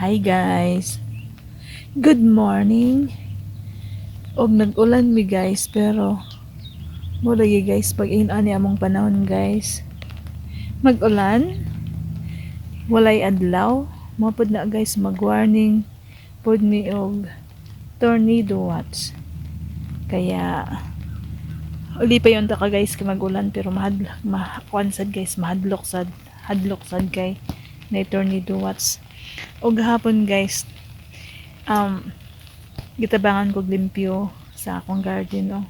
Hi guys. Good morning. Og nag-ulan mi guys pero mo lagi guys pag inani among panahon guys. Mag-ulan. Walay adlaw. Mo pod na guys mag-warning pod mi og tornado watch. Kaya uli pa yon ta ka guys kay mag-ulan pero mahad makuan sad guys mahadlok sad hadlok sad kay na tornado watch. Og gahapon guys, um, gitabangan kog limpyo sa akong garden, oh.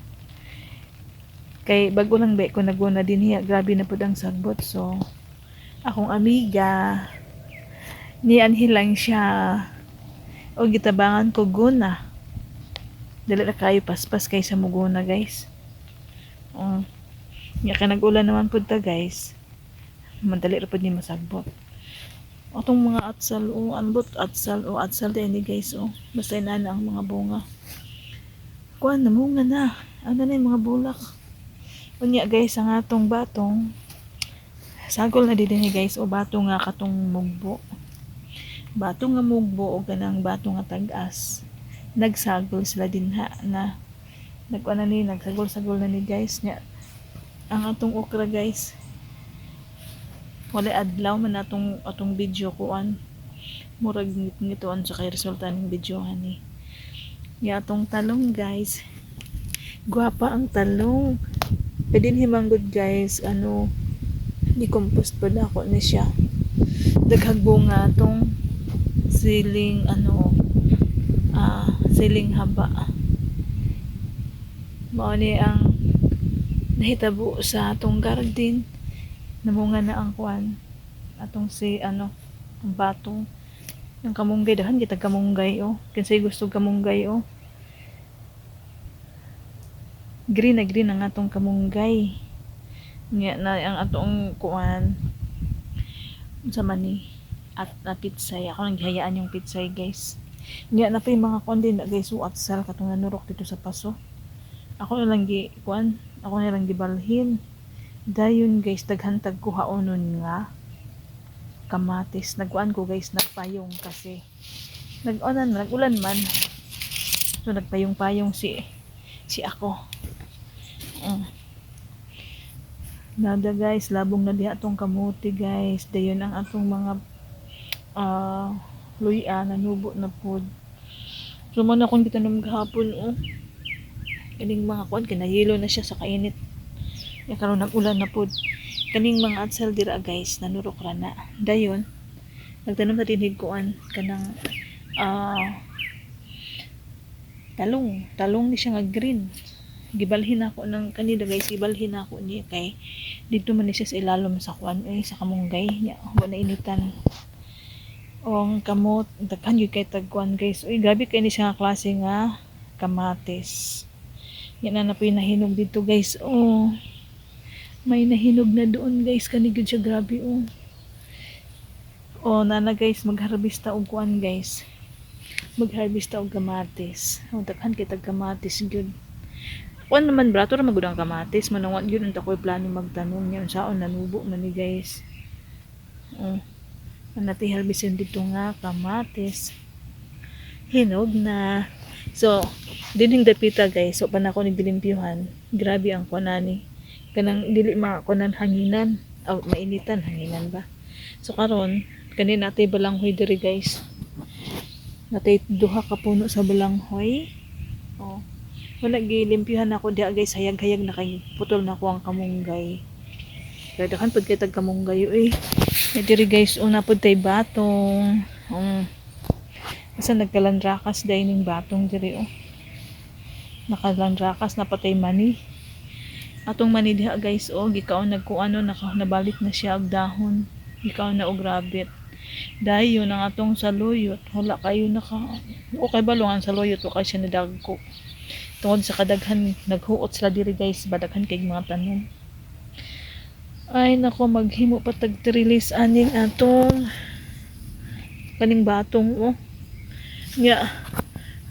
Kay bago lang ba ko naguna din hiya, grabe na pud ang sagbot. So, akong amiga, nianhin lang siya. O gitabangan ko guna. Dali na kayo paspas kay sa muguna, guys. Oh. Nya kay nag-ulan naman pud ta, guys. Madali ra pud ni masagbot. Atong mga atsal o anbot atsal o atsal din ni guys o. Basta na ang mga bunga. Kuan na munga na. Ano na yung mga bulak. Unya guys ang atong batong. Sagol na din ni guys o bato nga katong mugbo. Bato nga mugbo o ganang bato nga tag-as. Nagsagol sila din ha na nagkuan na ni nagsagol-sagol na ni guys nya ang atong okra guys wala adlaw man atong atong video kuan. Murag ngit-ngituan sa kay resulta ng video ani ya atong talong guys. Gwapa ang talong. Pwede himanggod guys ano ni compost pa na ako ni siya. Daghag bunga atong siling ano ah siling haba. Mao ni ang nahitabo sa atong garden namunga na ang kuan atong si ano ang batong ng kamunggay dahan kita kamunggay oh. Kinsay gusto kamunggay oh. Green na green ang atong kamunggay. Nga na ang atong kuan. Sa mani. At na pitsay. Ako nang gihayaan yung pitsay guys. Nga na pa yung mga kuan din na guys uat sal katong nanurok dito sa paso. Ako na lang gi kuan ako na lang gibalhin dayon guys daghantag ko haonon nga kamatis. Nagkuan ko guys nagpayong kasi. Nag-onan nag-ulan man. So nagpayong-payong si si ako. Mm. nada guys labong na diha tong kamuti guys. Dayon ang atong mga uh, luya nanubo na pod so man akong gitanom gahapon oh. Kining mga kuan kinahilo na siya sa kainit ya karon nag-ulan na pod kaning mga atsal dira guys nanurok ra na. Dayon nagtanom sa tinig kuan kanang ah talong. Talong ni siya nga green. Gibalhin ako ng kanida guys gibalhin ako niya kay dito man ni siya sa ilalom sa kuan eh sa kamunggay niya. Wala initan. Ang kamot daghan gyud kay tagkuan guys. Uy grabe kay ni siya nga klase nga kamatis. Yan na na nahinog dito guys. Oh may nahinog na doon guys. Kanigod siya grabe oh. Oh nana guys magharvesta og kuan guys. Magharvesta og kamatis. Oh daghan kay tag kamatis gyud. Kuan naman brato ra magud ang kamatis. Manungan gyud unta koy plano magtanom niya. Unsaon nanubo na ni guys. Oh. Nanati harvestin dito nga kamatis. Hinog na. So dining dapita guys. So panako ni bilimpyuhan. Grabe ang kuanani kanang dili makunan hanginan. O mainitan hanginan ba? So karon kani natay balanghoy diri guys. Natay duha ka puno sa balanghoy. Oh. Wala gilimpyuhan ako diha guys. Hayag-hayag na kay putol na ko ang kamunggay. Kaya dakan pud kay tag kamunggay eh Kaya diri guys una pud tay batong. Um, Asa nagkalandrakas dining batong diri oh. Nakalandrakas na patay mani atong mani diha guys oh gikaon nagkuano naka nabalik na siya og dahon. Gikaon na og rabbit. Dayon ang atong saluyot wala kayo naka okay balungan saluyot wa kay siya nadagko tungod sa kadaghan naghuot sila diri guys badaghan kay mga tanom ay nako maghimo pa tag release aning atong kaning batong oh. Nga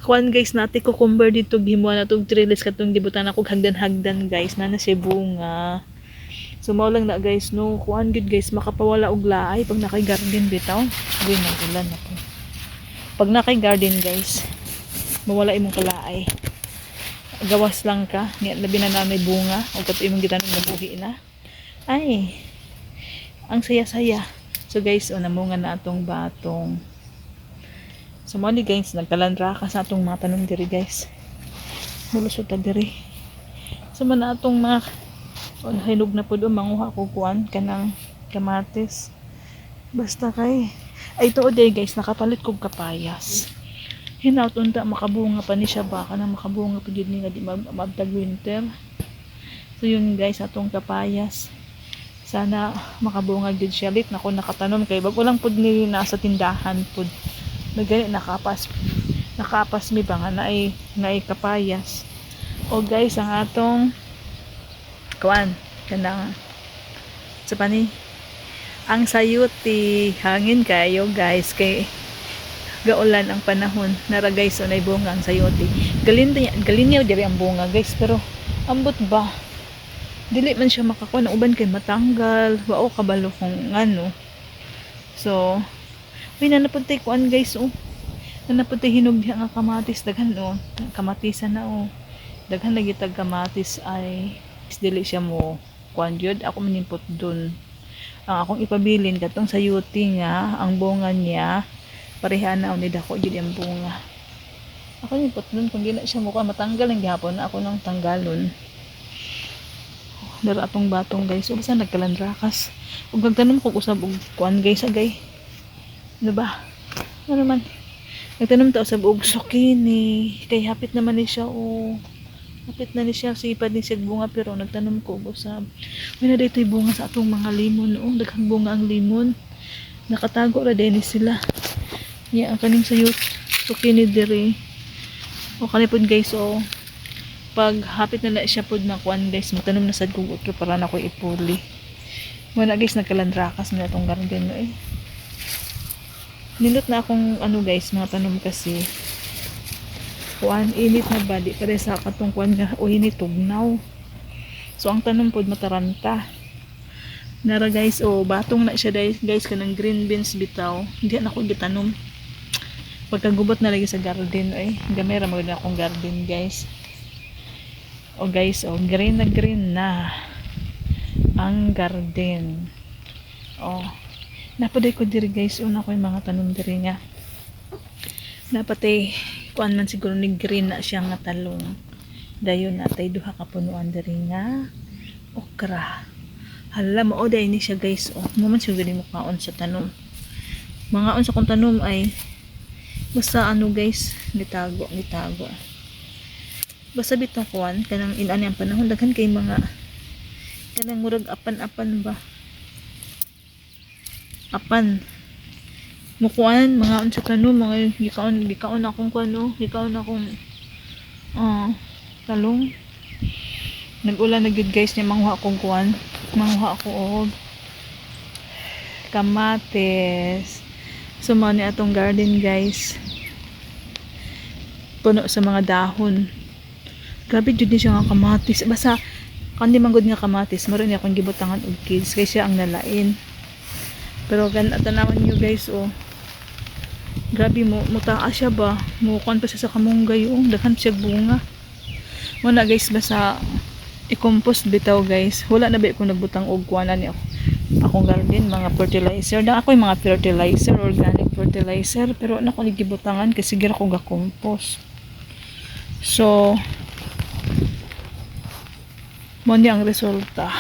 kuan guys nati cucumber dito gihimuan na tog trellis katong gibutan ako hagdan-hagdan guys na na siya bunga so mao lang na guys no? Kuan gud guys makapawala og laay pag nakay garden bitaw. Gawin nang ulan ako. Pag na kay garden guys mawala imong kalaay. Gawas lang ka. Nga labi na na may bunga. O kato imong gitanong nabuhi na. Ay ang saya-saya. So guys o namunga na atong batong so mo ni guys nagkalandra ka sa atong mga tanom diri guys. Mulusot ta diri. So man atong mga o hinog na pud manguha ko kuan kanang kamatis. Basta kay ay tuod day guys nakapalit kog kapayas. Hinaut unta makabunga pa ni siya baka na makabunga pa gyud ni nga di maabtag winter. So yun guys atong kapayas. Sana makabunga gyud siya. Lit nako nakatanom kay bag ulang pud ni nasa tindahan pud nagani nakapas nakapas mi ba nga na ay na ay kapayas. O guys ang atong kuan kanang sa pani ang sayuti hangin kayo guys kay gaulan ang panahon. Nara guys unay bunga ang sayote galinda galinyaw diri ang bunga guys pero ambot ba? Dili man siya makakuha na uban kay matanggal. Wao kabalo kung ano so may nanapuntay kuan guys oh. Nanapuntay hinog diha nga kamatis daghan oh. Kamatisan na oh. Daghan lagi tag kamatis ay dili siya mo kuan jud ako manimpot dun. Ang akong ipabilin katong sayuti nga ang bunga niya pareha na ni dako jud ang bunga. Ako ni put nun kung gina siya mukha matanggal ang gihapon na ako nang tanggalon dara atong batong guys ug sa nagkalandrakas. Ug nagtanom ko usab og kuan guys agay ano ba? Ano man nagtanom ta usab og zucchini kay hapit naman ni siya o hapit na ni siya sipad ni siya bunga pero nagtanom ko og usab may na dito'y bunga sa atong mga limon oh. Daghang bunga ang limon. Nakatago ra din sila. Yeah, ang kaning sayot zucchini diri. O kani pod guys o pag hapit na siya pod na kuan guys magtanom na sad kog utro para na ko ipuli. Wala guys nagkalandrakas na itong garden no eh. Nindot na akong ano guys mga tanom kasi kuan init na bali pare sa katong kuan nga o init tugnaw. So ang tanom pod mataranta. Nara guys, oh, batong na siya guys, guys kanang green beans bitaw. Hindi na ako gitanom. Pagkagubot na lagi sa garden, ay, gamera mo na akong garden guys. Oh guys, oh, green na green na ang garden. Oh, napaday ko diri guys, una ko yung mga tanom diri nga. Napatay, kuan man siguro ni green na siya nga talong. Dayon natay duha ka punuan diri nga okra. Hala, maoday ni siya guys. Oh, mo man siya galing mukhaon sa tanom. Mga on sa kong tanom ay basta ano guys, nitago, nitago. Basta bitong kuan, kanang inani ang panahon, daghan kay mga kanang murag apan-apan ba? Apan. Mukuan, mga on sa tanom, mga gikaon, gikaon akong kuan, oh, gikaon akong ah, talong. Nag-ulan na good guys niya manghuha akong kuan. Manghuha ako og kamates. So mo ni atong garden guys. Puno sa mga dahon. Grabe jud ni siya nga kamatis. Basta kandi man gud nga kamatis, maro ni akong gibutangan og kids kay siya ang nalain. Pero gan tanawan niyo guys oh. Grabe mo mutaas siya ba? Mukuan pa siya sa kamunggay oh, daghan siya bunga. Wala guys basta i-compost bitaw guys. Wala na ba ko nagbutang og kuana ni ako. Akong garden mga fertilizer. Da ako yung mga fertilizer, organic fertilizer, pero na ko gibutangan kasi gira ko ga-compost. So mo ang resulta.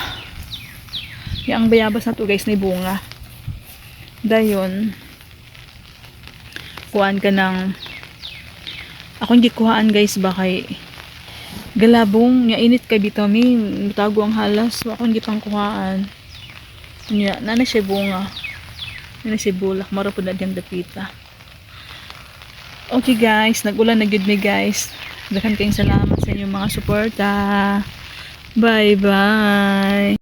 Yang bayabas na to guys ni bunga. Dayon. Kuan ka ng akong gikuhaan guys ba kay galabong nga init kay vitamin mutago ang halas wa akong gipang kuhaan. Nya nana siya bunga. Nana siya bulak maro pud na diyang dapita. Okay guys nagulan na gud mi guys. Daghan kayong salamat sa inyong mga suporta. Bye bye